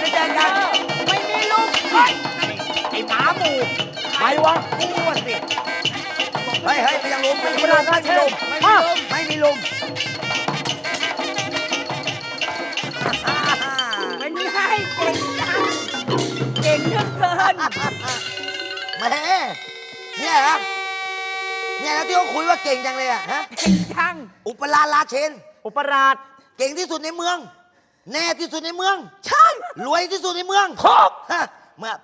เดี๋ยวเจอกันไม่มีลุงเฮ้ยไอ้หมาหมูใครวะกูอะสิเฮ้ยเฮ้ยไม่ยังลุมไม่มีลุมไม่มีลุมไม่มีลุงไม่มีลุมเป็นไงเก่งจังเก่งเหลือเกินแหม่เนี่ยเหรอเนี่ยนะที่เขาคุยว่าเก่งจังเลยอะฮะเก่งจังอุปราชราเชนอุปราชเก่งที่สุดในเมือง แน่ที่สุดในเมือง ใช่ รวยที่สุดในเมืองครบฮะเมื่อ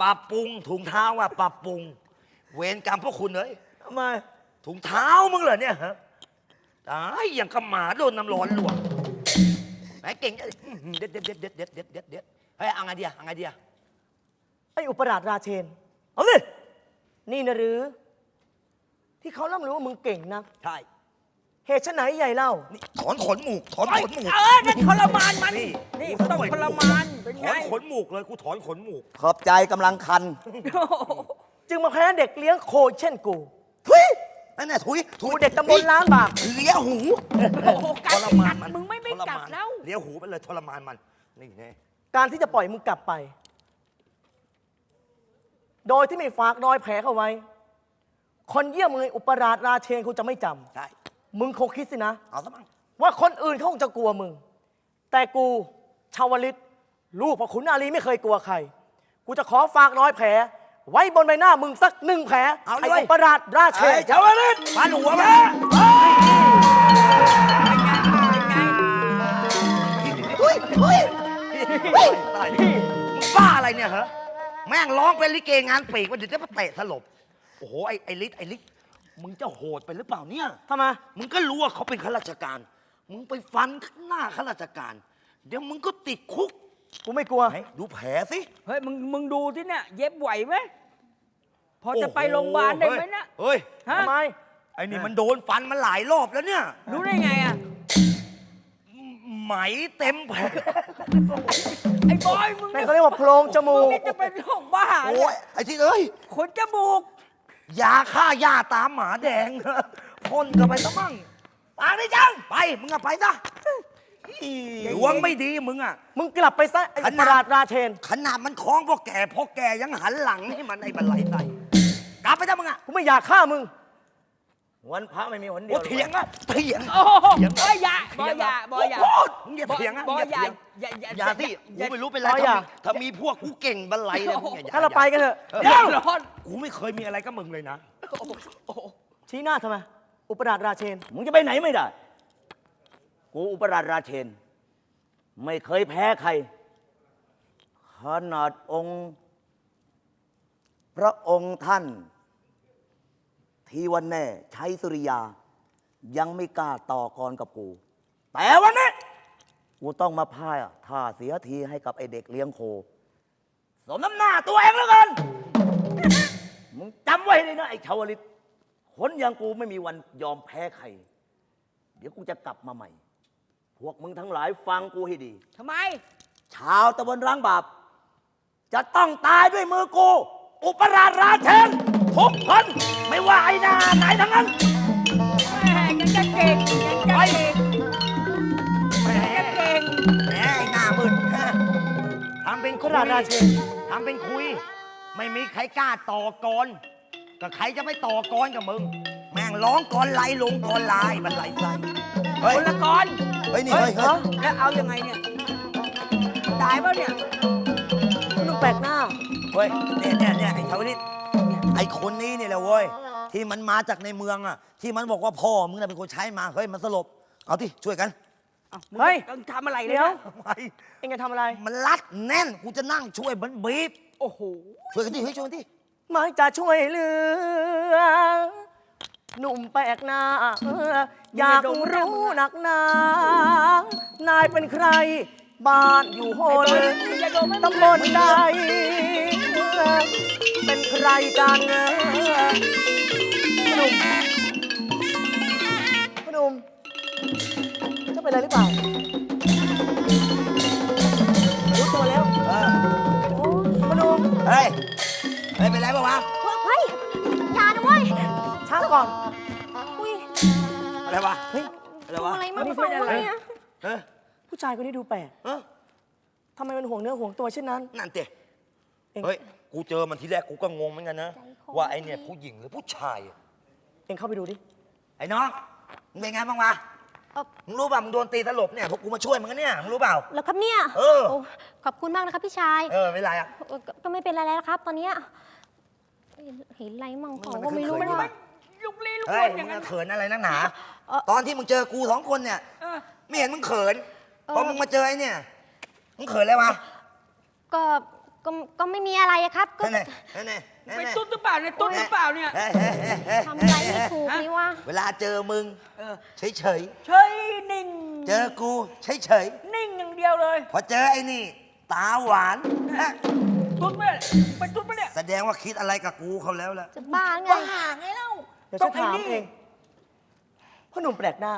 ปรับปรุงถุงเท้าว่าปรับปรุง เวรกรรมพวกคุณเอ้ยทำไมถุงเท้ามึงเหรอเนี่ยฮะตายอย่างกับหมาโดนน้ำร้อนลวกไหนเก่งอื้อหือเด็ดเด็ดเด็ดเด็ดเด็ดเด็ดเด็ดเด็ดเฮ้ยเอาไงดีอะเอาไงดีอะไอ้อุปราชราเชน เอาสินี่นะหรือ ที่เขาล่ำรู้ว่ามึงเก่งนะ ใช่ เหตุไฉนใหญ่เล่า นี่ถอนขนหมูกถอนขนหมูกเออนั่นทรมานมัน นี่นี่กูต้องปล่ยทรมานเป็นถไง อนขนหมูกเลยกูถอนขนหมูกขอบใจกำลังคันโอ้โหจึงมาแพ้เด็กเลี้ยงโคเช่นกู ทุยนั่นน่ะทุยทุกูยเด็กตำบลล้านบากเลี้ยหูโอ้โหกัทดรกัมานดมันมึงไม่ไม่ทรกัดมานแล้ว เลี้ยหูไปเลยทรมานมันนี่ไงการที่จะปล่อยมึงกลับไป โดยที่ไม่ฝากรอยแผลเข้าไว้ คนเยี่ยมมึงไอ้อุปราชราเชนคงจะไม่จำใช่ มึงคงคิดสินะ เอาซะมั่งว่าคนอื่นเขาคงจะกลัวมึง แต่กูชาวลิต ลูกพ่อขุนอาลีไม่เคยกลัวใคร กูจะขอฝากรอยแผล ไว้บนใบหน้ามึงสักหนึ่งแผลเอาเลไอ้ยอุปราชราเชเฮ้นยชาวลิตมาหัวมาเป็นไงทุยทุยตายมึงบ้าอะไรเนี่ยเหรอแม่งร้องเป็นลิเกงานปีกว่าเดี๋ยวจะมาเตะสลบ โอ้โห ไอ้ไอ้ลิศไอ้ลิศ มึงจะโหดไปหรือเปล่าเนี่ย ทำไมมึงก็รู้ว่าเขาเป็นข้าราชการ มึงไปฟันหน้าข้าราชการ เดี๋ยวมึงก็ติดคุก กูไม่กลัว ไหนดูแผลสิ เฮ้ยมึงมึงดูที่เนี่ยเย็บไหวไหมพอจะโโหไปโรงพยาบาลได้ไหมเนี่ยเฮ้ยฮะ ทำไม ไอ้นี่มันโดนฟันมาหลายรอบแล้วเนี่ย รู้ได้ไงอะไหมเต็มแผลไอ้บอยมึงนั่นเขาเรียกว่าโพรงจมูมึงก นี่จะเป็นโรคบ้าโอ้ยไอ้ที่เอ้ยขนจมูก ยาฆ่าหญ้าตามหมาแดง พ่นกันไปซะมั่งปากได้จัง ไป มึงอะไปซะดวงไม่ดีมึงอะ มึงกลับไปซะไอ้ขอุนาปดราชราเชน ขนาดมันคล้องพ่อแก่พ่อแก่ยังหันหลังให้มันไอ้บันไลใส่กลับไปซะมึงอะกูไม่อยากฆ่ามึง วันพระไม่มีหนเดีโอ้ยวเถียงอะเถียง โอ้โหเถียงบอยอย่าบอยอย่าบอยอย่าโอ้โหมึงอย่าเถียงอะบอยอย่าเถีงอย่าอย่าอย่าที่กูไม่รู้เป็นไรบอยอย่า ถ้ามีถ้ามีพวกกูเก่งบันไลเลยมึงอย่าอย่ถ้าเราไปกันเถอะเดี๋ยวเดี๋ยวร้อนกูไม่เคยมีอะไรกับมึงเลยนะชี้หน้าทำไม อุปราชราเชน มึงจะไปไหนไม่ได้ กูอุปราชราเชน ไม่เคยแพ้ใคร ขนาดองค์ พระองค์ท่าน ทีวันแน่ใช้สุริยา ยังไม่กล้าต่อกรกับกู แต่วันนี้ กูต้องมาพ่ายท่าเสียทีให้กับไอเด็กเลี้ยงโค สมน้ำหน้าตัวเองแล้วกันมึงจำไว้เลยนะไอ้ชาวลิตคนอย่างกูไม่มีวันยอมแพ้ใคร เดี๋ยวกูจะกลับมาใหม่ พวกมึงทั้งหลายฟังกูให้ดี ทำไม ชาวตะบนร้างบาป จะต้องตายด้วยมือกู อุปราชราเชน ทุกคนไม่ว่าไอ้หน้าไหนทั้งนั้นแหมยังจะเก่งยังจะเก่งแหมยังจะเก่งแหมไอ้หน้ามืดฮะทำเป็นอุปคุยราชราเชนทำเป็นคุย ไม่มีใครกล้าต่อกรก็ใครจะไม่ต่อกรกับมึง แม่งร้องกรไหลลงกรลายมันไหลใส่เฮ้ยคนละกรเฮ้ยนี่เฮ้ยเฮ้ยแล้วเอายังไงเนี่ย ตายเปล่าเนี่ยมึงแปลกหน้า เฮ้ยเนี่ยเนี่ยเนี่ยไอ้ชาวลิต ไอ้คนนี้นี่แหละเว้ยที่มันมาจากในเมืองอะ ที่มันบอกว่าพ่อมึงน่ะเป็นคนใช้มาเฮ้ยมันสลบ เอาที่ช่วยกันอามึงเฮ้ยต้องทำอะไรเลยเดี๋ยวนะทำไมเอ็งจะทำอะไร มันรัดแน่นกูจะนั่งช่วยมันบีบโอ้โหช่วยกันที่เฮ้ยช่วยกันที่ไม่จะช่วยเหลือ หนุ่มแปลกหน้า อยากรู้นักหนา นายเป็นใคร บ้านอยู่โหนอย่าโดนมันตำบลใด เป็นใครกันพอหนุ่มพอหนุ่มจะเป็นอะไรหรือเปล่ารู้ตัวแล้วเออโอ้พอหนุ่มเฮ้ยเฮ้ยเป็นไรบ้างวะเฮ้ยอย่านะเว้ยช้าก่อน อุ้ยอะไรวะ เฮ้ย อะไรวะอะไรมาเปล่าวะเนี่ยเฮ้ย ผู้ชายคนนี้ดูแปลกเฮ้ยทำไมมันห่วงเนื้อห่วงตัวเช่นนั้น นั่นเตะเองเฮ้ย กูเจอมันทีแรกกูก็งงเหมือนกันนะใจคอว่าไอเนี่ยผู้หญิงหรือผู้ชายอะเองเข้าไปดูดิ ไอ้น้อง มึงเป็นไงบ้างวะ เอ่อมึงรู้ป่ะ มึงโดนตีสลบเนี่ยพวกกูมาช่วยมึงนะเนี่ย มึงรู้เปล่า แล้วครับเนี่ยเออ โขอบคุณมากนะครับพี่ชายเออไม่เป็นไรอะ เออก็ก็ไม่เป็นไรแล้วครับ ตอนเนี้ยเห็นอะไรมั่งเปล่ามันก็ไม่รู้เคยว่าๆว่ะลุกลี้ลุกเฮ้ลยนอมึย่างงนั้น จะเขินอะไรนักหนา เออตอนที่มึงเจอกูสองคนเนี่ย เออ ไม่เห็นมึงเขินเออ พอมึงมาเจอไอ้เนี่ยมึงเขินเลยวะก็ก็ก็ไม่มีอะไรอะครับ ก็นั่นแน่นั่นแน่นั่นเป็นแน่ตุ๊ดหรือเปล่าเนี่ยตุ๊ดหรือเปล่าเนี่ย เฮ้ยเฮ้ยเฮ้ยเฮ้ยทำอะไรไม่ถูกนี่วะเวลาเจอมึงเออ เฉยเฉยเฉยนิ่ง ๆเจอกูเฉยเฉยนิ่งอย่างเดียวเลย ๆพอเจอไอ้นี่ ตาหวานฮะตุ๊ดไหมเป็นตุ๊ดไหมเนี่ยแสดงว่าคิดอะไรกับกูเขาแล้วล่ะจะบ้าไงบ้าไงเล่าเดี๋ยวต้ฉัอนงไอ้ถามนี่เองพ่อหนุ่มแปลกหน้า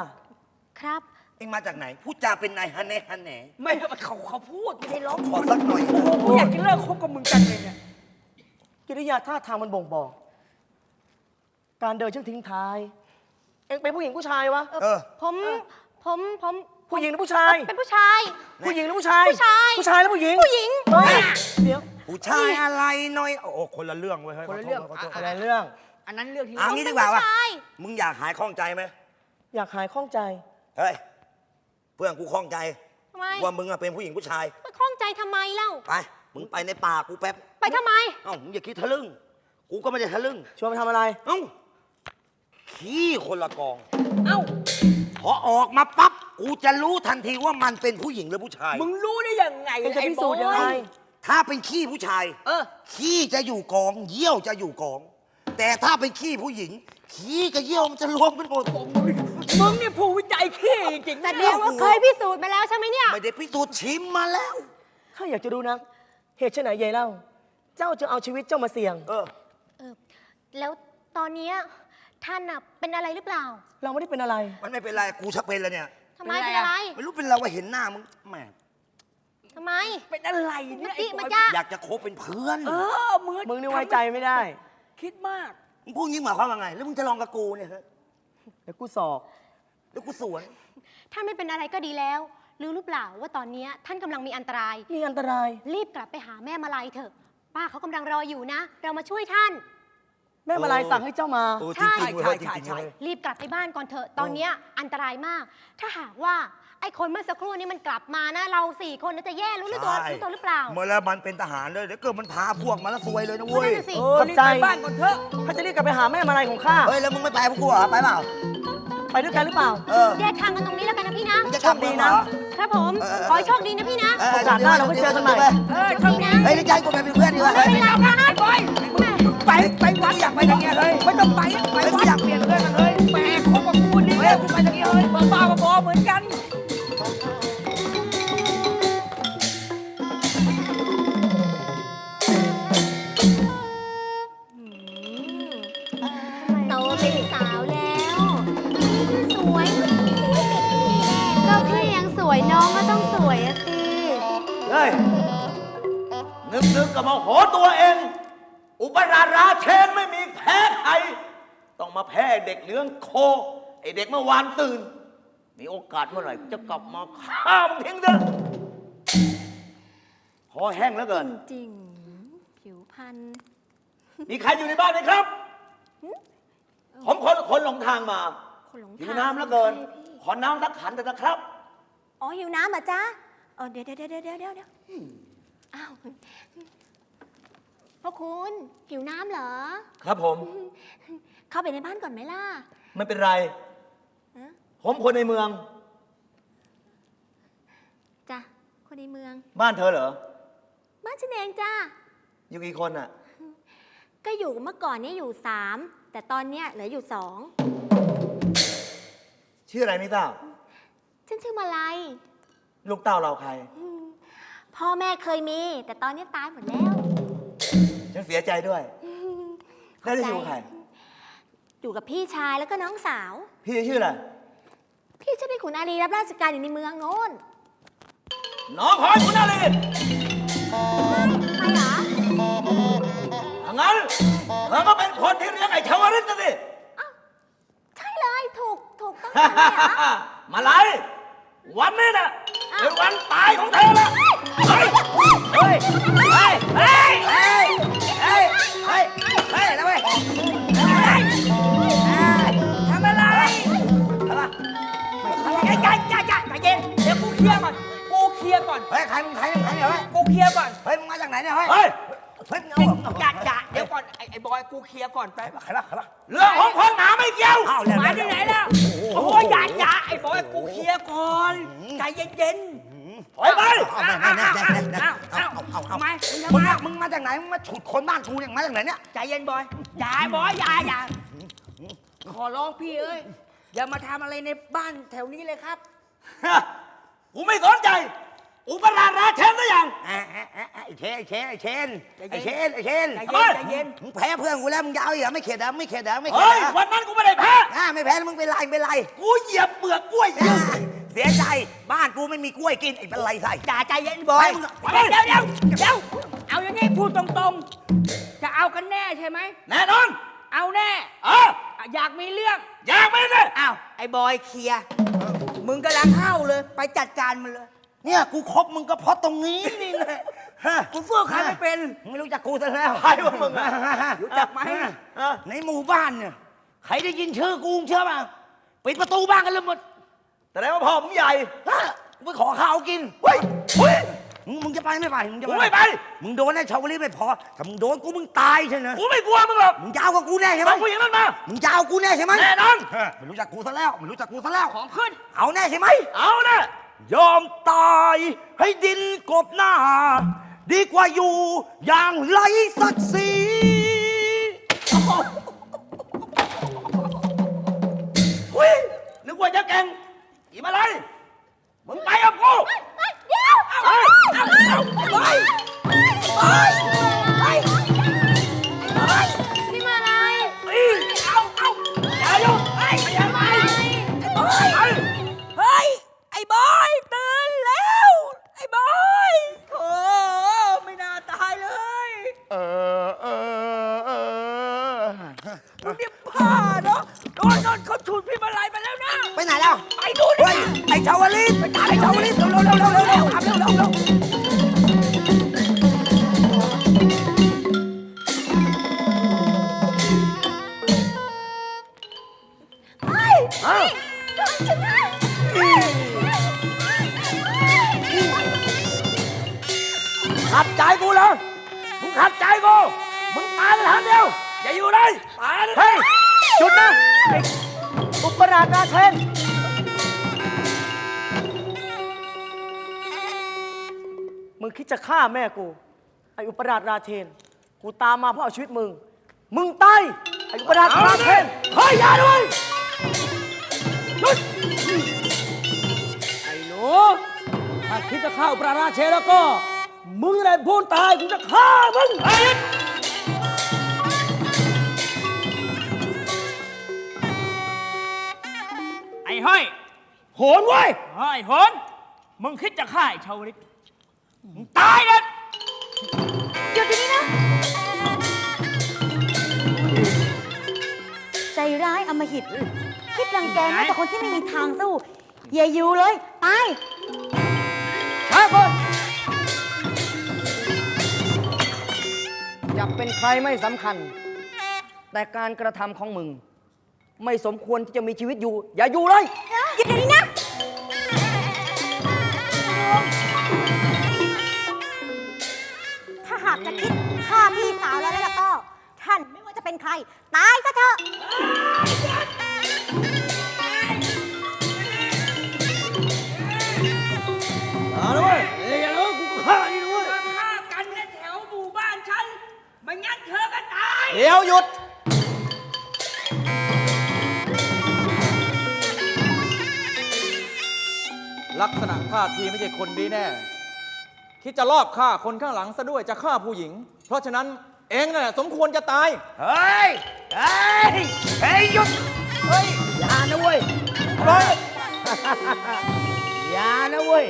ครับ เอ็งมาจากไหน พูดจาเป็นนายฮันเน่ฮันแหน่ไม่เขาเขาพูดไม่ได้ร้องขอสักหน่อย โอ้โหกูอยากจะเลิกคบกับมึงจังเลยเนี่ยกิริยาท่าทางมันบ่งบอก การเดินช่างทิ้งท้าย เองเป็นผู้หญิงผู้ชายวะ เออ ผมผมผมผู้หญิงหรือผู้ชาย เป็นผู้ชาย ผู้หญิงหรือผู้ชาย ผู้ชาย ผู้ชายหรือผู้หญิง ผู้หญิงเฮ้ยเดี๋ยว ผู้ชายอะไรหน่อย โอ้โหคนละเรื่องเว้ยฮ้ยคนละเรื่องขโทษขอโทษอะไรเรื่อง อันนั้นเรื่องที่เอาเรางี้ดีกว่าวะผู้ชายมึงอยากหายข้องใจไหม อยากหายข้องใจ เฮ้ยเพื่อนกูข้องใจ ทำไมว่ามึงอะเป็นผู้หญิงผู้ชายไปข้องใจทำไมเล่า ไป มึงไปในป่ากูแป๊บ ไปทำไม เอ้ามึงอย่าคิดทะลึ่ง กูก็ไม่ได้ทะลึ่ง ชวนไปทำอะไร เอ้า ขี้คนละกอง เอ้า พอออกมาปั๊บ กูจะรู้ทันทีว่ามันเป็นผู้หญิงหรือผู้ชาย มึงรู้ได้ยังไงเองจะพิสูจน์ยังไงอ้บอถ้าเป็นขี้ผู้ชาย เออ ขี้จะอยู่กอง เยี่ยวจะอยู่กอง แต่ถ้าเป็นขี้ผู้หญิง ขี้กับเยี่ยวมันจะรวมกันหมดมึงนี่ผู้วิจัยขี้จริงๆแต่นะเดียวว่าเคยพิสูจน์มาแล้วใช่ไหมเนี่ย ไม่ได้พิสูจน์ชิมมาแล้ว ข้าอยากจะรู้นะ เหตุไฉนยายเล่า เจ้าจะเอาชีวิตเจ้ามาเสี่ยง เออ เออ แล้วตอนเนี้ยท่านน่ะเป็นอะไรหรือเปล่าเราไม่ได้เป็นอะไร มันไม่เป็นไรกูชักเป็นแล้วเนี่ย ทำไมเป็นอะไรไม่รู้เป็นเราว่าเห็นหน้ามึงแหมทำไม เป็นอะไรเมื่เนี่อยกี้ไอ้มาบอยจ้า อยากจะคบเป็นเพื่อน เออมึงมึงนี่ไว้ใจไม่ได้ คิดมาก มึงพูดงี้หมายความว่าไง แล้วมึงจะลองกับกูเนี่ยฮะเดี๋ยวกูสอบแล้วกูสวน ท่านไม่เป็นอะไรก็ดีแล้ว รู้หรือเปล่าว่าตอนเนี้ยท่านกำลังมีอันตราย มีอันตราย รีบกลับไปหาแม่มาลัยเถอะ ป้าเขากำลังรออยู่นะ เรามาช่วยท่าน แม่มาลายสั่งให้เจ้ามา เออใช่จริงๆเว้ยจริงๆเว้ย รีบกลับไปบ้านก่อนเถอะ ตอนเนี้ยอันตรายมาก ถ้าหากว่า ไอ้คนเมื่อสักครู่นี้มันกลับมานะ เราสี่คนน่าจะแย่รู้หรือตัวรู้ตัวหรือเปล่า เมื่อแล้วมันเป็นทหารเลยเดี๋ยวเกิดมันพาพวกมาแล้วซวยเลยนะเว้ยนั่นน่ะสิเออขอบรีบใจไปบ้านก่อนเถอะข้าจะรีบกลับไปหาแม่มาลายของข้า เฮ้ย แล้วมึงไม่ไปพวกกูเหรอ ไปเปล่า ไปด้วยกันหรือเปล่า เออแยกทางกันตรงนี้แล้วกันนะพี่นะมึงจะกลับเมืองเหรอ ครับผมเออเออ ขอให้โชคดีนะพี่นะเออโอกาสหน้าเราก็เจอกันใหม่ เออทำนี้เฮ้ยนี่ใจกูไปเป็นเพื่อนดีกว่าไม่เฮ้ย เป็นไรนะไอ้บอยไปไปวัดอยากไปทางเนี้ยเลยไม่ต้องไปไปเฮ้ยกูวัดอยากเปลี่ยนเพื่อนมันเลยแหมคบกับกูนี่เฮ้ยกูไปทางนี้เลยบ้าๆบอๆเหมือนกัน เฮ้ย นึกนึกกับมาโหตัวเอง อุปราชราเชนไม่มีแพ้ใคร ต้องมาแพ้เด็กเลี้ยงโค ไอเด็กเมื่อวานตื่น มีโอกาสเมื่อไหร่จะกลับมาฆ่ามึงทิ้งเถอะคอแห้งแล้วเกิน จริงผิวพรรณมีใครอยู่ในบ้านไหมครับ ผมคนคนหลงทางมาคนหลงหิวทางน้ำแล้วเกิน ใช่พี่ขอน้ำสักขันเถอะนะครับ อ๋อหิวน้ำเหรอจ๊ะเออเดี๋ยวเดี๋ยวเดี๋ยวเดี๋ยวเดี๋ยวเดี๋ยวอ้าวพ่อคุณหิวน้ำเหรอ ครับผม เข้าไปในบ้านก่อนไหมล่ะไม่เป็นไรฮะผมคนในเมือง จ้ะคนในเมือง บ้านเธอเหรอ บ้านฉันเองจ้ะอยู่กี่คนอะ ก็อยู่เมื่อก่อนเนี้อยู่สามแต่ตอนเนี้ยเหลืออยู่สองชื่ออะไรไม่ทราบฉันชื่อมาลัย ลูกเต้าเราใคร พ่อแม่เคยมี แต่ตอนนี้ตายหมดแล้ว ฉันเสียใจด้วย แล้วจะอยู่กับใคร อยู่กับพี่ชายแล้วก็น้องสาว พี่ชื่ออะไร พี่ชื่อพี่ขุนอารีรับราชการอยู่ในเมืองโน้น น้องพลอยคุณนาลีใครเหรอถ้างั้นเธอก็เป็นคนที่เลี้ยงไอ้ชาวริตน่ะสิ ใช่เลย ถูก ถูกต้องเลยเหรอ มาไลย วันนี้นะเป็นวันตายของเธอละเฮ้ยเฮ้ยเฮ้ยเฮ้ยเฮ้ยเฮ้ยเฮ้ยเฮ้ยแล้วเว้ยเฮ้ยเฮ้ยทำอะไรอะไรอะไรใจใจใจใจใจเย็นเดี๋ยวกูเคลียร์ก่อนกูเคลียร์ก่อนเฮ้ยใครมึงใครมึงใครเนี่ยเฮ้ยกูเคลียร์ก่อนเฮ้ยมึงมาจากไหนเนี่ยเฮ้ยเฮ้ยเฮ้ยมึงเอาผมเหรอ อย่าอย่า อนไอ้ไอ้บอยกูเคลียร์ก่อนไปใครบ้าใครบ้าเรื่องของพ่อหนาไม่เกี่ยวอ้าวเนี่ยมาที่ไหนแล้วโอ้ยอย่าอย่าไอ้บอยกูเคลียร์ก่อนใจเย็นถอยไปๆอ้าวอ้าวอ้าวอ้าวอ้าวอ้าวทำไมมึงทำมึไมงอะมึงมาจากไหนมึงมาฉุดคนบ้านกูเนี่ยมาจากไหนเนี่ย ใจเย็นบอยอย่าบอยอย่าอย่าขอร้องพี่เอ้ยอย่ามาทำอะไรในบ้านแถวนี้เลยครับ กูไม่สนใจ อุปราชราเชนซะอย่าง อะอะอะอะไอ้เชนไอ้เชนไอ้เชนใจเย็นไอ้เชนไอ้เชนใจทำไมเย็นใจเย็น มึงแพ้เพื่อนกูแล้วมึงยาวอีกเหรอไม่เข็ดเหรอไม่เข็ดเหรอไม่เข็ดเฮ้ย เหรอวันนั้นกูไม่ได้แพ้ อะไม่แพ้แล้วมึงเป็นไรเป็นไรกูเหยียบเปลือกกล้วยออะยู่เสียใจบ้านกูไม่มีกล้วยกินไอ้เป็นไรใส่ จ่าใจเย็นบอยไปมึงเดี๋ยวเดี๋ยวเดี๋ยวเอาอย่างนี้พูดตรงๆ จะเอากันแน่ใช่ไหม แน่นอน เอาแน่เอออะอยากมีเรื่อง อยากไม่ได้อ้าวไอ้บอยเคลียร์มึงกำลังห้าวเลย ไปจัดการมันเลย เนี่ยกูคบมึงก็เพราะตรงนี้นี่แหละฮะกูสู้ใครไม่เป็นมึงไม่รู้จักกูซะแล้วใครวะมึงอะรู้จักไหมอะในหมู่บ้านเนี่ยใครได้ยินชื่อกูเชื่อป่ะปิดประตูบ้านกันเลยหมดแต่ไหนว่าพ่อมึงใหญ่ฮะกูไปขอข้าวกิน เฮ้ยเฮ้ย มึงมึงจะไปไม่ไปมึงจะกูไม่ไป มึงโดนไอ้ชาวลิตไม่พอถ้ามึงโดนกูมึงตายใช่ไหมกูไม่กลัวมึงหรอกมึงจะเอากับกูแน่ใช่ไหมต้องผู้หญิงนั้นมา มึงจะเอากูแน่ใช่ไหมแน่นอน ฮะไม่รู้จักกูซะแล้วไม่รู้จักกูซะแล้ว ของขึ้น เอาแน่ใช่ไหมเอานะ ยอมตายให้ดินกบหน้า ดีกว่าอยู่อย่างไรศักดิ์ศรีเฮ้ยนึกว่าจะแก่งอีมาเลยมึงไปกับกูเดี๋ยวเฮ้ยเอาเอาไป แม่กู ไอ้อุปราชราเชน กูตามมาเพื่อเอาชีวิตมึง มึงตาย ไอ้อุปราชราเชน เฮ้ยอย่าด้วยไอ้หนู ถ้าคิดจะฆ่าอุปราชราเชนแล้วก็ มึงอะไรพูดตาย กูจะฆ่ามึงเฮ้ยไอ้ห้อย โหนไว้ยเฮ้ยโหน มึงคิดจะฆ่าไอ้ชาวลิต มึงตายเลยหยุดเดี๋ยวนี้นะ ใจร้ายอำมหิตคิดรังแกแม้แต่คนที่ไม่มีทางสู้อย่าอยู่เลย ไป ช้าก่อนจะเป็นใครไม่สำคัญ แต่การกระทำของมึง ไม่สมควรที่จะมีชีวิตอยู่ อย่าอยู่เลย หยุดเดี๋ยวนี้นะาหากจะคิดฆ่าพี่สาวแล้วแล้วก็ ท่านไม่ว่าจะเป็นใคร ตายซะเถอะ เอาเลยอย่าเลยกูฆ่านี่ด้วยฆ่ากันในแถวหมู่บ้านฉันไม่งั้นเธอก็ตาย เดี๋ยวหยุด ลักษณะท่าทีไม่ใช่คนดีแน่ คิดจะลอบฆ่าคนข้างหลังซะด้วยจะฆ่าผู้หญิง เพราะฉะนั้นเองน่ะสมควรจะตาย เฮ้ย เฮ้ย เฮ้ยหยุด เฮ้ย อย่านะเว้ยอะไรอย่านะเว้ย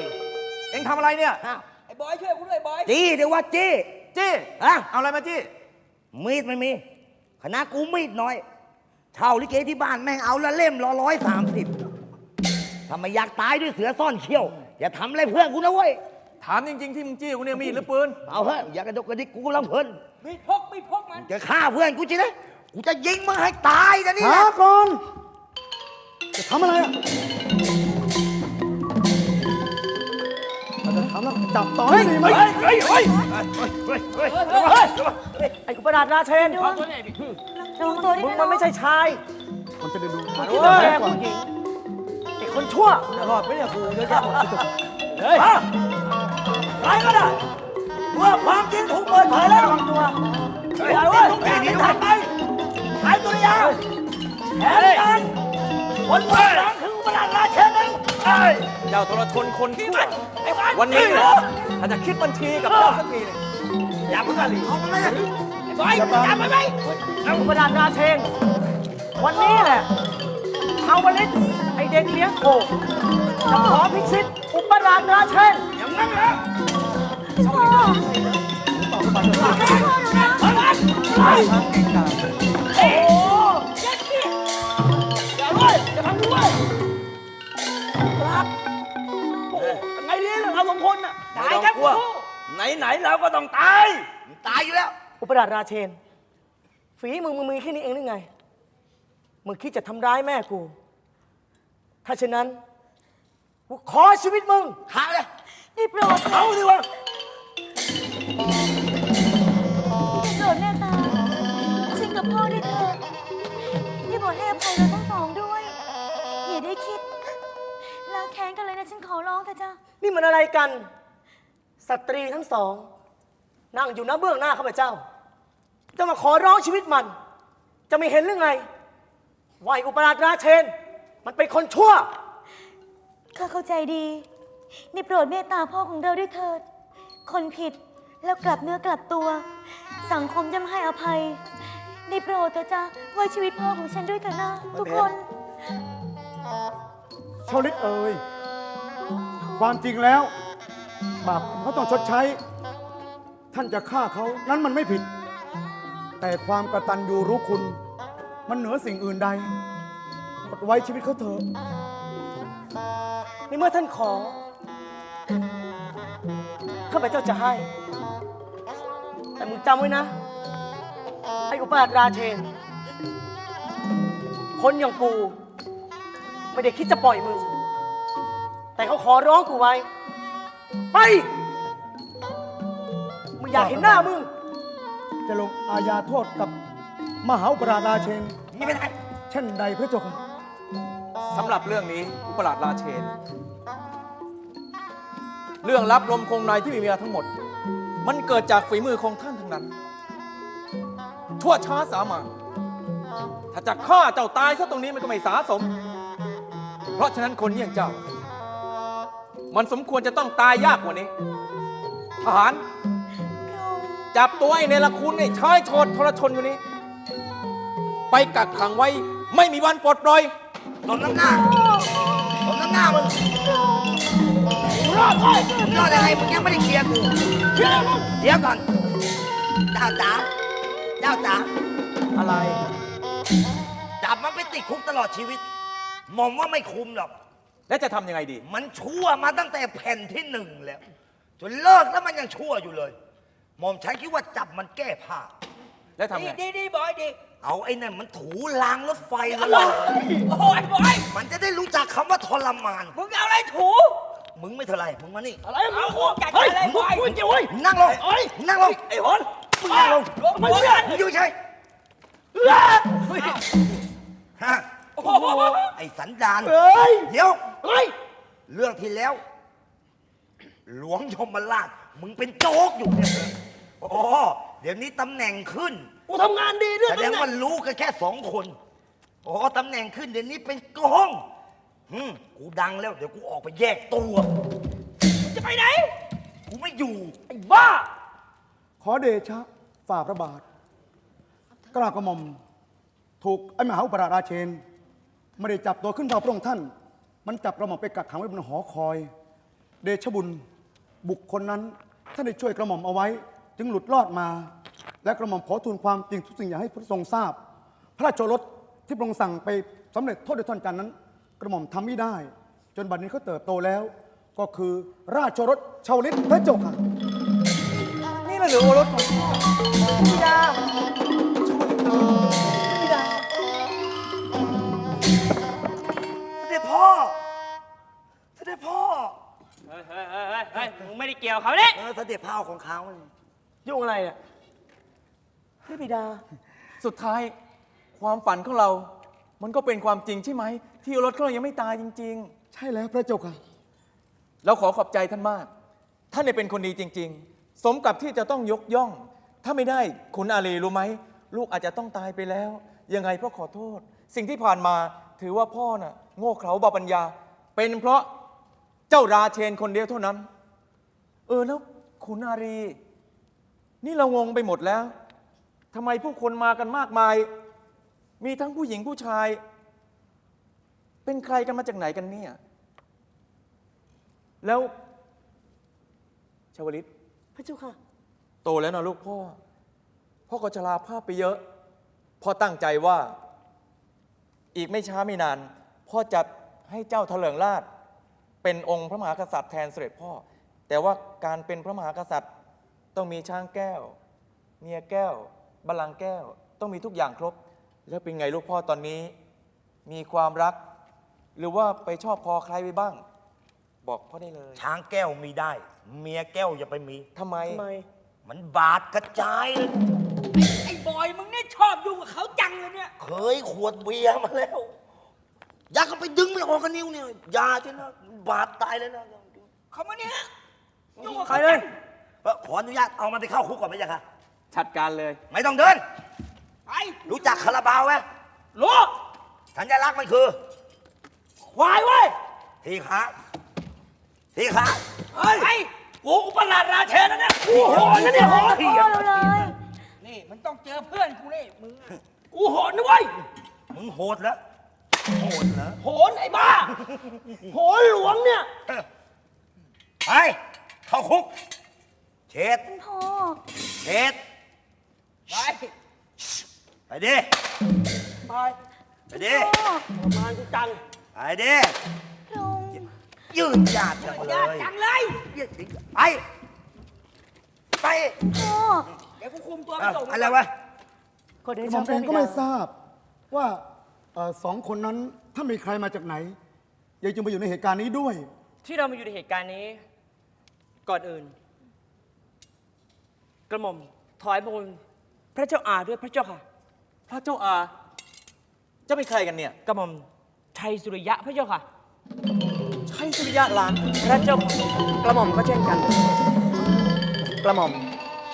เองทำอะไรเนี่ย อ้าวไอ้บอยช่วยกูด้วยบอยจี้เดี๋ยวว่าจี้ จี้อะเอาอะไรมาจี้ มีดไม่มีคณะกูมีดน้อย เช่าลิเกที่บ้านแม่งเอาละเล่มละร้อยสามสิบถ้าไม่อยากตายด้วยเสือซ่อนเขี้ยว อย่าทำอะไรเพื่อนกูนะเว้ย ถามจริง ๆ ที่มึงจี้กูเนี่ยมีดหรือปืนเอาเฮ้ยอย่ากระดกกระดิกกูกำลังเพลินมีดพกมีดพกมันจะฆ่าเพื่อนกูจริงนะกูจะยิงมึงให้ตายนะนี่ช้านะก่อนจะทำอะไรอะททำแล้วจับต่อให้ดีไหมเฮ้ยเฮ้ยเฮ้ยเฮ้ยเฮ้ยไอ้อุปราชราเชนระวังตัวด้วยมึงนะมันไม่ใช่ชาย มันจะได้ดูมึงคิดว่าแกผู้หญิงไอ้คนชั่วรอดไหมเนี่ยกูเยอะแยะหมดเฮ้ย ใครก็ได้เมื่อความจริงถูกเปิดเผยแล้วตัวเฮ้ยเว้ยทุกอย่างที่ทำไปขายตุริยาแผนการคนเบื้องหลังคืออุปราชราเชนเองเจ้าทรชนคนชั่ววันนี้แหละถ้าจจะคิดบัญชีกับเจ้าสักทีนึงอย่าเพิ่งกันหลีเอามาเลยไอ้จับไปไหมอุปราชราเชน วันนี้แหละชาวลิตไอเด็กเลี้ยงโคจะขอพิชิตอุปราชราเชน อย่างนั้นเหรอพ่อพ่อหนูนะไงดีเราสองคนน่ะตายทั้งคู่ไหนๆเราก็ต้องตายมึงตายอยู่แล้ว อุปราชราเชน ฝีมึงมึงมีแค่นี้เองหรือไง มึงคิดจะทำร้ายแม่กู ถ้าเช่นนั้น กูขอชีวิตมึงขาเลย ได้โปรดเอาดีกว่าได้โปรดแม่ตาฉันกับพ่อด้วยเถิดได้โปรดให้อภัยเราทั้งสองด้วย อย่าได้คิดล้างแค้นกันเลยนะฉันขอร้องเถอะจ้านี่มันอะไรกัน สตรีทั้งสอง นั่งอยู่หน้าเบื้องหน้าข้าพเจ้า จะมาขอร้องชีวิตมัน จะไม่เห็นหรือไงว่าไอ้อุปราชราเชน มันเป็นคนชั่ว ข้าเข้าใจดี ได้โปรดเมตตาพ่อของเราด้วยเถิด คนผิดแล้วกลับเนื้อกลับตัว สังคมย่อมให้อภัย ได้โปรดเถอะจ้าไว้ชีวิตพ่อของฉันด้วยเถอะนะทุกคน ชาวลิตเอ่ยความจริงแล้วบาปเขาต้องชดใช้ ท่านจะฆ่าเขานั้นมันไม่ผิด แต่ความกตัญญูรู้คุณ มันเหนือสิ่งอื่นใดอดไว้ชีวิตเขาเถอะ ในเมื่อท่านขอ ข้าพเจ้าจะให้ แต่มึงจำไว้นะ ไอ้อุปราชราเชน คนอย่างกู ไม่ได้คิดจะปล่อยมึง แต่เขาขอร้องกูไว้ ไป มึงอยากเห็นหน้ามึง จะลงอาญาโทษกับมหาอุปราชราเชน นี่ไม่ได้ เช่นใดพระเจ้าค่ะ สำหรับเรื่องนี้อุปราชราเชน เรื่องลับลมคงในที่มีมาทั้งหมด มันเกิดจากฝีมือของท่านทั้งนั้น ชั่วช้าสามัญถ้าจะฆ่าเจ้าตายซะตรงนี้มันก็ไม่สาสม เพราะฉะนั้นคนอย่างเจ้า มันสมควรจะต้องตายยากกว่านี้ ทหาร จับตัวไอ้เนรคุณไอ้ชายชดทรชนอยู่นี้ ไปกักขังไว้ ไม่มีวันปลดปล่อยตนน้ำหน้าตนน้ำหน้ามึงมึง รอดเว้ยรอดยังไงมึงยังไม่ได้เคลียร์กูเคลียร์มึงเดี๋ยวก่อนเจ้าจ๋าเจ้าจ๋าอะไร จับมันไปติดคุกตลอดชีวิตหมอมว่าไม่คุ้มหรอก แล้วจะทำยังไงดี มันชั่วมาตั้งแต่แผ่นที่หนึ่งแล้ว จนเลิกแล้วมันยังชั่วอยู่เลยหมอมฉันคิดว่าจับมันแก้ผ้า แล้วทำไง ดีดีบอยดีเอาไอ้นั่นมันถูรางรถไฟอเลร่อยยโอ้ยบอยมันจะได้รู้จักคำว่าทรมาน มึงเอาอะไรถู มึงไม่เท่าไรมึงมานี่อะไรมึงกูจัดอะไรบอยมึงนั่งลงมึงนั่งลงไอ้หนมึงนั่งลงลงมาเพื่อนมึงอยู่เฉยฮะโอ้โหไอ้สันดานเอ้ยเดี๋ยวเฮ้ยเรื่องที่แล้ว หลวงยมราชมึงเป็นโจ๊กอยู่เนี่ยโอ้เดี๋ยวนี้ตำแหน่งขึ้นกูทำงานดีด้วยแสดงว่ารู้กันแค่สองคนอ๋อตำแหน่งขึ้นเดี๋ยวนี้เป็นกล้อง อืมกูดังแล้วเดี๋ยวกูออกไปแยกตัวจะไปไหน กูไม่อยู่ ไอ้บ้า ขอเดชะฝ่าพระบาท กล้ากระหม่อม ถูกไอ้มหาอุปราชราเชน ไม่ได้จับตัวขึ้นเฝ้าพระองค์ท่าน มันจับกระหม่อมไปกักขังไว้บนหอคอย เดชบุญบุคคลนั้นท่านได้ช่วยกระหม่อมเอาไว้ จึงหลุดรอดมา และกระหม่อมขอทูลความจริงทุกสิ่งอย่างให้พระทรงทราบ พระราชโอรสที่พระองค์สั่งไปสำเร็จโทษด้วยท่อนจันทร์นั้น กระหม่อมทำไม่ได้ จนบัดนี้เขาเติบโตแล้ว ก็คือราชโอรสชาวลิตพระเจ้าค่ะนี่แหละหรือโอรสของพ่อธิดาธิดาเสด็จพ่อเสด็จพ่อเอเฮ้ยเฮ้ยเฮ้ยเฮ้ยมึงไม่ได้เกี่ยวเขาเนี่ยเออเสด็จพ่อของเขาเนี่ยยุ่งอะไรเนี่ยพระบิดา สุดท้ายความฝันของเรา มันก็เป็นความจริงใช่ไหม ที่รถของเรายังไม่ตายจริง ใช่แล้วพระเจ้าค่ะ ๆ เราขอขอบใจท่านมาก ท่านเนี่ยเป็นคนดีจริง ๆ สมกับที่จะต้องยกย่อง ถ้าไม่ได้คุณอาลีรู้ไหม ลูกอาจจะต้องตายไปแล้ว ยังไงพ่อขอโทษ สิ่งที่ผ่านมาถือว่าพ่อน่ะโง่เขลาบาปัญญา เป็นเพราะเจ้าราเชนคนเดียวเท่านั้น เออแล้วคุณอารี นี่เรางงไปหมดแล้วทำไมผู้คนมากันมากมาย มีทั้งผู้หญิงผู้ชาย เป็นใครกันมาจากไหนกันเนี่ย แล้วชาวลิตพระเจ้าค่ะ โตแล้วนะลูกพ่อ พ่อก็ชราภาพไปเยอะ พ่อตั้งใจว่า อีกไม่ช้าไม่นาน พ่อจะให้เจ้าเถลิงราช เป็นองค์พระมหากษัตริย์แทนเสด็จพ่อ แต่ว่าการเป็นพระมหากษัตริย์ ต้องมีช้างแก้ว เมียแก้วบัลลังก์แก้ว ต้องมีทุกอย่างครบ แล้วเป็นไงลูกพ่อตอนนี้ มีความรัก หรือว่าไปชอบพอใครไปบ้าง บอกพ่อได้เลยช้างแก้วมีได้ เมียแก้วอย่าไปมี ทำไม ทำไม มันบาดกระจายเลยไอ้บอยมึงเนี่ยชอบยุ่งกับเขาจังเลยเนี่ย เคยขวดเบียร์มาแล้วอยากก็ไปดึงไม่ออกกันนิ้วเนี่ยอยาใช่นะบาดตายเลยนะเขามาเนี่ยยุ่งกับไปเขาเลจัยงเอ้อขออนุญาตเอามันไปเข้าคุกก่อนไหมจ๊ะคะจัดการเลย ไม่ต้องเดิน ไปรู้จักคาราบาวไหมรู้สัญลักษณ์มันคือ ควายเว้ยทีขาทีขาเฮ้ยไอ้กูอุปราชราเชนนะเนี่ยกูโหดนะเนี่ยโหดพ่อเราเลยนี่มันต้องเจอเพื่อนกูนี่มึงอะกูโหดนะเว้ยมึงโหดแล้วโหดเหรอโหนไอ้บ้าโหนหลวงเนี่ยไปเข้าคุก เช็ดพ่อเช็ดไปไปดิไปไปดิ พ่อ ประมาณกูจัง ไปดิพระองค์ยืนหยาดจังเลญาติยจังเลยไป ไป พ่อเดี๋ยวกูคุมตัวไปเอ้าส่งอะไรวะ ก็เดกระหชะม่อมพเอระงบิก็ดาไม่ทราบว่าเอ่อสองคนนั้นถ้ามีใครมาจากไหนยังจะมาอยู่ในเหตุการณ์นี้ด้วย ที่เรามาอยู่ในเหตุการณ์นี้ ก่อนอื่น กระหม่อมถอยพระองค์พระเจ้าอาด้วยพระเจ้าค่ะ พระเจ้าอาจะเป็นใครกันเนี่ย กระหม่อม ชัยสุริยะพระเจ้าค่ะ ใช่สุริยะหลาน พระเจ้าค่ะกระหม่อมก็เช่นกัน กระหม่อม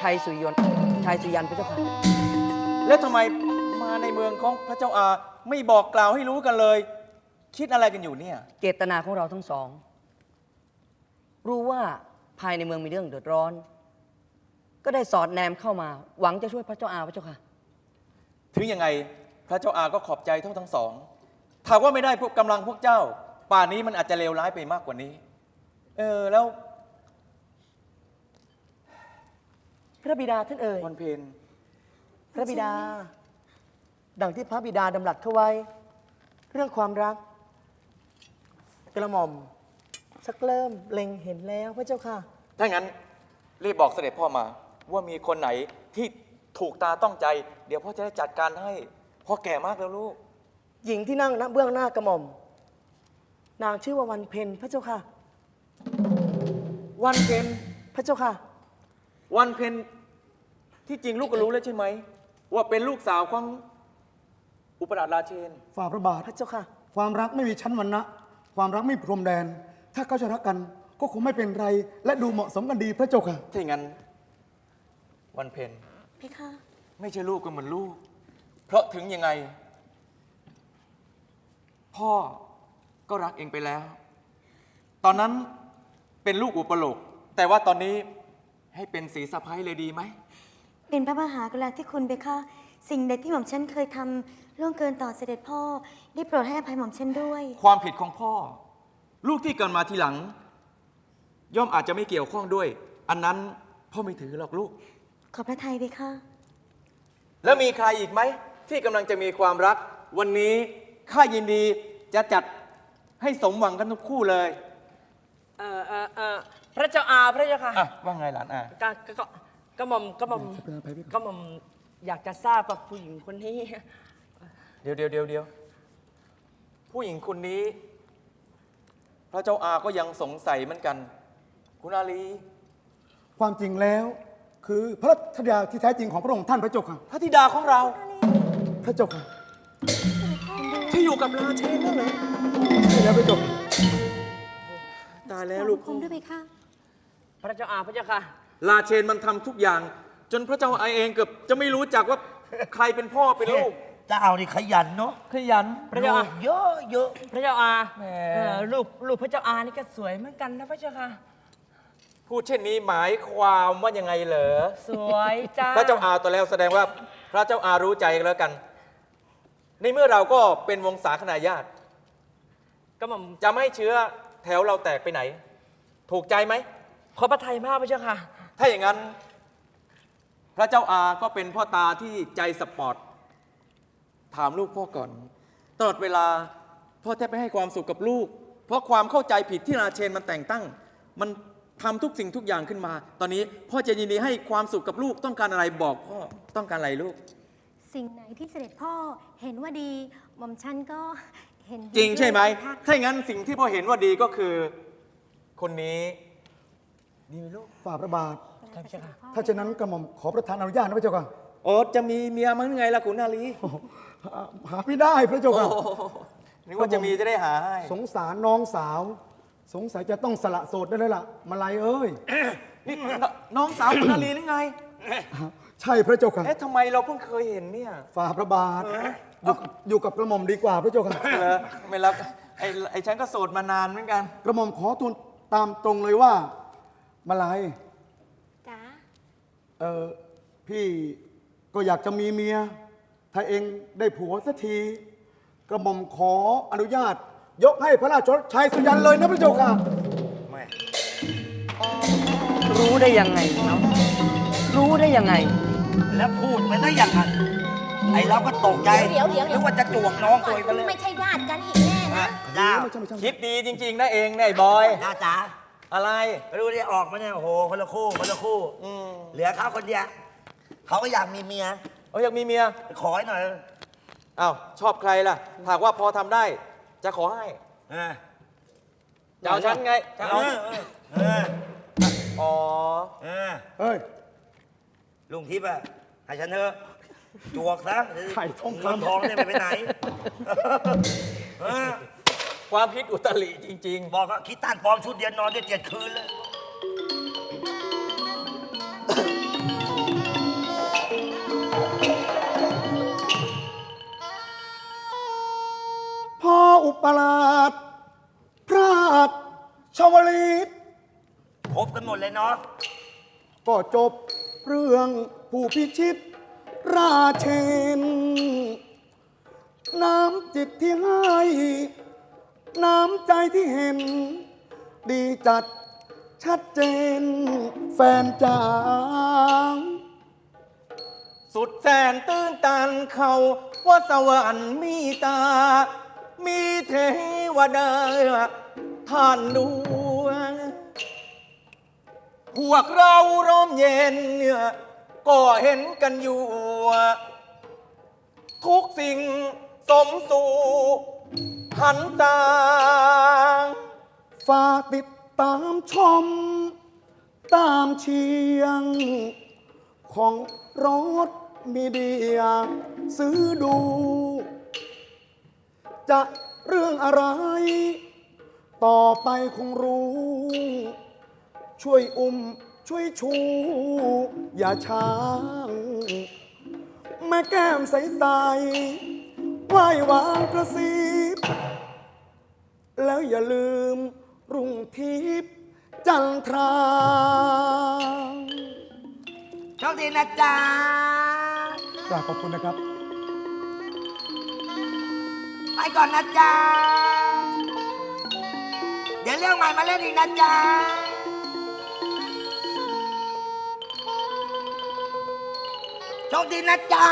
ชัยสุริยนต์ชัยสุริยันพระเจ้าค่ะ แล้วทำไมมาในเมืองของพระเจ้าอาไม่บอกกล่าวให้รู้กันเลย คิดอะไรกันอยู่เนี่ย เจตนาของเราทั้งสอง รู้ว่าภายในเมืองมีเรื่องเดือดร้อน ก็ได้สอดแนมเข้ามา หวังจะช่วยพระเจ้าอาพระเจ้าค่ะ ถึงยังไงพระเจ้าอาก็ขอบใจเท่าทั้งสอง ถ้าว่าไม่ได้พวกกำลังพวกเจ้า ป่านนี้มันอาจจะเลวร้ายไปมากกว่านี้ เออแล้วพระบิดาท่านเอ่ย วันเพนพระบิดา ดังที่พระบิดาดำรัสเข้าไว้ เรื่องความรัก กระหม่อมสักเริ่มเล็งเห็นแล้วพระเจ้าค่ะ ถ้างั้นรีบบอกเสด็จพ่อมา ว่ามีคนไหนที่ถูกตาต้องใจ เดี๋ยวพ่อจะได้จัดการให้พ่อแก่มากแล้วลูก หญิงที่นั่งณเบื้องหน้ากระหม่อม นางชื่อว่าวันเพ็ญพระเจ้าค่ะ วันเพนพระเจ้าค่ะ วันเพนที่จริงลูกก็รู้แล้วใช่ไหม ว่าเป็นลูกสาวของอุปราชราเชน ฝ่าพระบาท พระเจ้าค่ะ ความรักไม่มีชั้นวรรณะ ความรักไม่พรมแดน ถ้าเขาจะรักกันก็คงไม่เป็นไร และดูเหมาะสมกันดีพระเจ้าค่ะ ถ้าอย่างนั้น วันเพนเพคะ ไม่ใช่ลูกก็เหมือนลูก เพราะถึงยังไง พ่อก็รักเองไปแล้ว ตอนนั้นเป็นลูกอุปโลก แต่ว่าตอนนี้ให้เป็นสีสะพ้ายเลยดีไหม เป็นพระมหากรุณาธิคุณเพคะสิ่งใดที่หม่อมฉันเคยทำล่วงเกินต่อเสด็จพ่อ ได้โปรดให้อภัยหม่อมฉันด้วย ความผิดของพ่อ ลูกที่เกิดมาทีหลัง ย่อมอาจจะไม่เกี่ยวข้องด้วย อันนั้นพ่อไม่ถือหรอกลูก ขอบพระทัยเพคะแล้วมีใครอีกไหม ที่กำลังจะมีความรัก วันนี้ ข้ายินดีจะจัดให้สมหวังกันทุกคู่เลย เออเออเออพระเจ้าอาพระเจ้าค่ะอะ ว่าไงหลานอะกะกะกะกระหม่อมกระหม่อมไปไปไปกระหม่อมอยากจะทราบกับผู้หญิงคนนี้ เดี๋ยวเดี๋ยวเดี๋ยวเดี๋ยวผู้หญิงคนนี้ พระเจ้าอาก็ยังสงสัยเหมือนกัน คุณอาลี ความจริงแล้ว คือพระธิดาที่แท้จริงของพระองค์ท่านพระเจ้าค่ะ พระธิดาของเรา พระเจ้าค่ะ ที่อยู่กับราเชนนั่นเหรอใช่แล้วพระเจ้าค่ะตายแล้วลูกคมด้วยไหมคะพระเจ้าอาพระเจ้าค่ะ ราเชนมันทำทุกอย่าง จนพระเจ้าอาเองเกือบจะไม่รู้จักว่าใครเป็นพ่อเป็นลูก เจ้านี่ขยันเนาะขยัน พระเจ้าอาลูกเยอะเยอะ พระเจ้าอาแหม เออรูปรูปพระเจ้าอานี่ก็สวยเหมือนกันนะพระเจ้าค่ะ พูดเช่นนี้หมายความว่ายังไงเหรอ สวยจ้าพระเจ้าอาตัวแล้วแสดงว่าพระเจ้าอารู้ใจกันแล้วกัน ในเมื่อเราก็เป็นวงศาคณาญาติก็หม่อมจะไม่ให้เชื้อแถวเราแตกไปไหน ถูกใจไหม ขอพระทัยมากพระเจ้าค่ะ ถ้าอย่างนั้น พระเจ้าอาก็เป็นพ่อตาที่ใจสปอร์ต ถามลูกพ่อก่อน ตลอดเวลาพ่อแทบไม่ให้ความสุขกับลูก เพราะความเข้าใจผิดที่ราเชนมันแต่งตั้ง มันทำทุกสิ่งทุกอย่างขึ้นมา ตอนนี้พ่อจะยินดีให้ความสุขกับลูกต้องการอะไรบอกพ่อต้องการอะไรลูก สิ่งไหนที่เสด็จพ่อเห็นว่าดีหม่อมฉันก็เห็นดีจริงใช่ไหม ด้วยนะคะถ้าอย่างนั้นสิ่งที่พ่อเห็นว่าดีก็คือ คนนี้ดีไหมลูกฝ่าพระบาท ครับพระเจ้าค่ะ ถ้าเช่นนั้นกระหม่อมขอประทานอนุญาตนะพระเจ้าค่ะโอ้จะมีเมียมั้งไงล่ะคุณนาลีโอ้โหหาหาไม่ได้พระเจ้าโอ้ค่ะ โหนึกว่าจะมีจะได้หาให้สงสารน้องสาว สงสัยจะต้องสละโสดได้แล้วล่ะมาลายเอ้ย นี่นน้องสาวคุณนาลีหรือไง ใช่พระเจ้าค่ะเอ๊ะทำไมเราเพิ่งเคยเห็นเนี่ย ฝ่าพระบาทอยู่กับอยู่กับกระหม่อมดีกว่าพระเจ้าค่ะเหรอไม่รับไอ้ไอ้ฉันก็โสดมานานเหมือนกัน กระหม่อมขอทูลตามตรงเลยว่า มาลายจ้าเออพี่ก็อยากจะมีเมีย ถ้าเองได้ผัวสักที กระหม่อมขออนุญาต ยกให้พระราชชัยสุยันเลยนะพระเจ้าค่ะแม่รู้ได้ยังไงเนาะรู้ได้ยังไง แล้วพูดไปได้อย่างนั้น ไอ้เราก็ตกใจเดี๋ยวเดี๋ยวเดี๋ยวนึกว่าจะจวกน้องตัวเองกันเลยไม่ใช่ญาติกันอีกแน่นะ เจ้าไม่ใช่ไม่ใช่คิดดีจริงๆนะเองเนี่ยไอ้บอยจ้าจ๋าอะไร ไม่รู้ได้ออกมาเนี่ยโอ้โหคนละคู่คนละคู่ อืมเหลือเขาคนเดียวเขาก็อยากมีเมีย เอาอยากมีเมียขอให้หน่อยอ้าวชอบใครล่ะหากว่าพอทำได้ จะขอให้เออจะเอาฉันไงจะเอเอาอเอออ๋อ เออเฮ้ย ลุงทิพย์อะให้ฉันเถอะจวกซะไข่ทองคำ เงินทองเนี่ยไม่ไปไหนเออความคิดอุตริจริง บอกว่าคิดต้านปลอมชุดเดียวนอนได้เจ็ดคืนเลยพออุปราชพระราชชวลิตครบกันหมดเลยเนาะ ก็จบ เรื่องผู้พิชิต ราเชน น้ำจิตที่ให้ น้ำใจที่เห็น ดีจัดชัดเจน แฟนจาๆสุดแสนตื้นตันเขาว่าสวรรค์มีตา มีเทวดาท่านดวง พวกเราร่มเย็นเนี่ยก็เห็นกันอยู่ ทุกสิ่งสมสู่หันตาฝากติดตามชม ตามเชียง ของรถมีเดีย ซื้อดู จะเรื่องอะไร ต่อไปคงรู้ ช่วยอุ้มช่วยชู อย่าช้าง แม่แก้มใสๆไหว้วางกระซิบแล้วอย่าลืมรุ่งทิพย์จันทราโชคดีนะจ๊ะกราบขอบคุณนะครับ ไปก่อนนะจ๊ะเดี๋ยวเรื่องใหม่มาเล่นอีกนะจ๊ะ โชคดีนะจ๊ะ